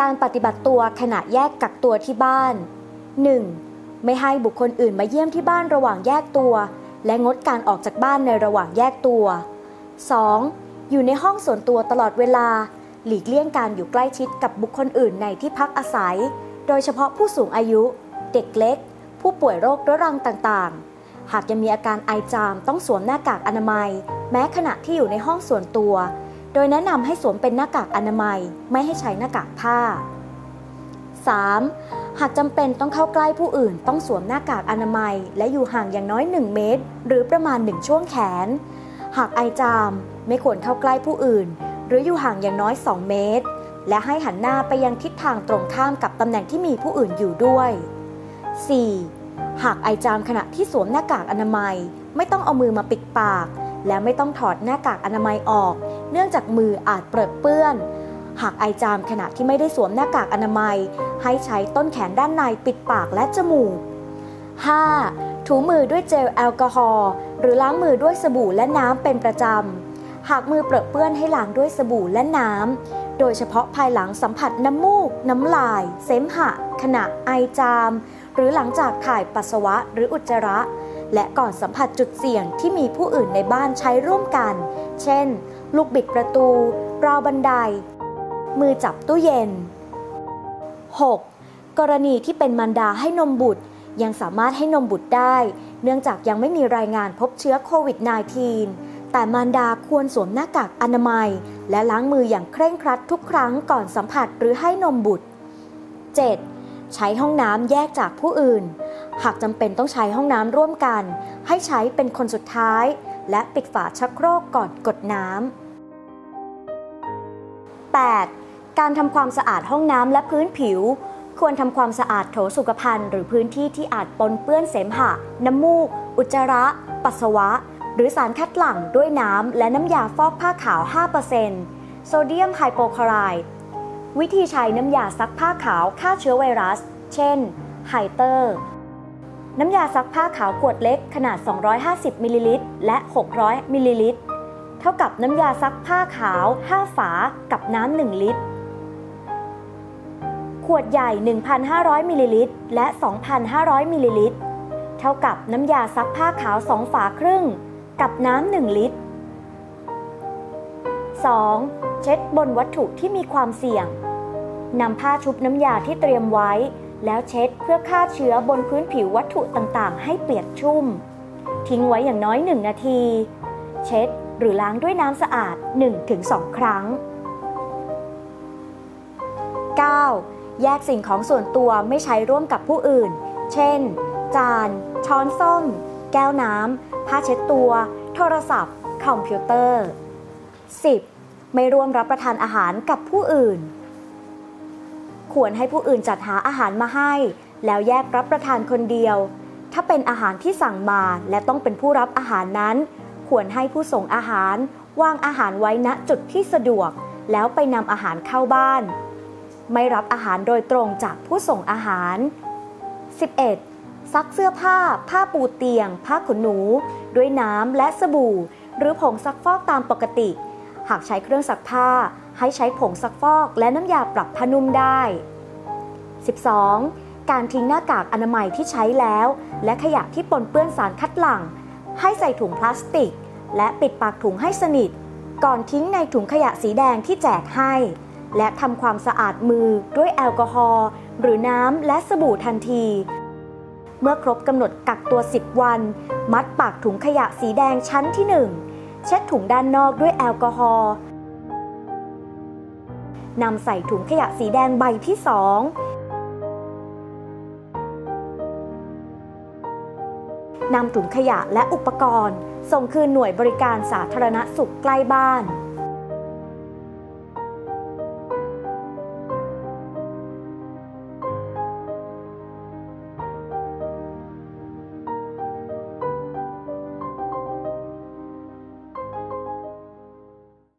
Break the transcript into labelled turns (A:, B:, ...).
A: การปฏิบัติตัวขณะแยกกักตัวที่บ้าน 1. ไม่ให้บุคคลอื่นมาเยี่ยมที่บ้านระหว่างแยกตัว และงดการออกจากบ้านในระหว่างแยกตัว 2. อยู่ในห้องส่วนตัวตลอดเวลา หลีกเลี่ยงการอยู่ใกล้ชิดกับบุคคลอื่นในที่พักอาศัย โดยเฉพาะผู้สูงอายุ เด็กเล็ก ผู้ป่วยโรคเรื้อรังต่างๆ หากยังมีอาการไอจามต้องสวมหน้ากากอนามัย แม้ขณะที่อยู่ในห้องส่วนตัว โดยแนะนำให้สวมเป็นหน้ากากอนามัย ไม่ให้ใช้หน้ากากผ้า 3. หากจำเป็นต้องเข้าใกล้ผู้อื่น ต้องสวมหน้ากากอนามัย และอยู่ห่างอย่างน้อย 1 เมตร หรือประมาณ 1 ช่วงแขน หากไอจามไม่ควรเข้าใกล้ผู้อื่น หรืออยู่ห่างอย่างน้อย 2 เมตร และให้หันหน้าไปยังทิศทางตรงข้ามกับตำแหน่งที่มีผู้อื่นอยู่ด้วย 4. หากไอจามขณะที่สวมหน้ากากอนามัย ไม่ต้องเอามือมาปิดปาก และไม่ต้องถอดหน้ากากอนามัยออก เนื่องจากมืออาจเปรอะเปื้อน หากไอจามขณะที่ไม่ได้สวมหน้ากากอนามัย ให้ใช้ต้นแขนด้านในปิดปากและจมูก 5. ถูมือด้วยเจลแอลกอฮอล์หรือล้างมือด้วยสบู่และน้ำเป็นประจำ หากมือเปรอะเปื้อนให้ล้างด้วยสบู่และน้ำ โดยเฉพาะภายหลังสัมผัสน้ำมูก น้ำลาย เสมหะ ขณะไอจาม หรือหลังจากถ่ายปัสสาวะหรืออุจจาระ และก่อนสัมผัสจุดเสี่ยงที่มีผู้อื่นในบ้านใช้ร่วมกัน เช่น ลูกบิดประตู ราวบันได มือจับตู้เย็น 6. กรณีที่เป็นมารดาให้นมบุตร ยังสามารถให้นมบุตรได้ เนื่องจากยังไม่มีรายงานพบเชื้อโควิด -19 แต่มารดาควรสวมหน้ากากอนามัย และล้างมืออย่างเคร่งครัดทุกครั้งก่อนสัมผัสหรือให้นมบุตร 7. ใช้ห้องน้ำแยกจากผู้อื่น หากจำเป็นต้องใช้ห้องน้ำร่วมกัน ให้ใช้เป็นคนสุดท้าย และปิดฝาชักโครกก่อนกดน้ำ 8. การทำความสะอาดห้องน้ำและพื้นผิว ควรทำความสะอาดโถสุขภัณฑ์หรือพื้นที่ที่อาจปนเปื้อนเสมหะ น้ำมูก อุจจาระ ปัสสาวะ หรือสารคัดหลั่งด้วยน้ำและน้ำยาฟอกผ้าขาว 5%โซเดียมไฮโปคลอไรด์วิธีใช้น้ำยาซักผ้าขาวฆ่าเชื้อไวรัส เช่นไฮเตอร์ น้ำยาซักผ้าขาวขวดเล็กขนาด 250 มิลลิลิตร และ 600 มิลลิลิตร เท่ากับน้ำยาซักผ้าขาว 5 ฝา กับน้ำ 1 ลิตร ขวดใหญ่ 1,500 มิลลิลิตร และ 2,500 มิลลิลิตร เท่ากับน้ำยาซักผ้าขาว 2 ฝาครึ่ง กับน้ำ 1 ลิตร 2. เช็ดบนวัตถุที่มีความเสี่ยงนำผ้าชุบน้ำยาที่เตรียมไว้ แล้วเช็ดเพื่อฆ่าเชื้อบนพื้นผิววัตถุต่างๆ ให้เปียกชุ่ม ทิ้งไว้อย่างน้อย 1 นาที เช็ดหรือล้างด้วยน้ำสะอาด 1-2 ครั้ง 9. แยกสิ่งของส่วนตัวไม่ใช้ร่วมกับผู้อื่น เช่น จาน ช้อนส้อม แก้วน้ำ ผ้าเช็ดตัว โทรศัพท์ คอมพิวเตอร์ 10. ไม่ร่วมรับประทานอาหารกับผู้อื่น ควรให้ผู้อื่นจัดหาอาหารมาให้ แล้วแยกรับประทานคนเดียว ถ้าเป็นอาหารที่สั่งมาและต้องเป็นผู้รับอาหารนั้น ควรให้ผู้ส่งอาหาร วางอาหารไว้ณจุดที่สะดวก แล้วไปนำอาหารเข้าบ้าน ไม่รับอาหารโดยตรงจากผู้ส่งอาหาร 11. ซักเสื้อผ้า ผ้าปูเตียง ผ้าขนหนู ด้วยน้ำและสบู่ หรือผงซักฟอกตามปกติ หากใช้เครื่องซักผ้า ให้ใช้ผงซักฟอกและน้ำยาปรับผ้านุ่มได้ 12. การทิ้งหน้ากากอนามัยที่ใช้แล้ว และขยะที่ปนเปื้อนสารคัดหลั่ง ให้ใส่ถุงพลาสติก และปิดปากถุงให้สนิท ก่อนทิ้งในถุงขยะสีแดงที่แจกให้ และทำความสะอาดมือด้วยแอลกอฮอล์หรือน้ำและสบู่ทันที เมื่อครบกำหนดกักตัว 10 วัน มัดปากถุงขยะสีแดงชั้นที่ 1 เช็ดถุงด้านนอกด้วยแอลกอฮอล์นำใส่ถุงขยะสีแดงใบที่2นำถุงขยะและอุปกรณ์ ส่งคืนหน่วยบริการสาธารณสุขใกล้บ้าน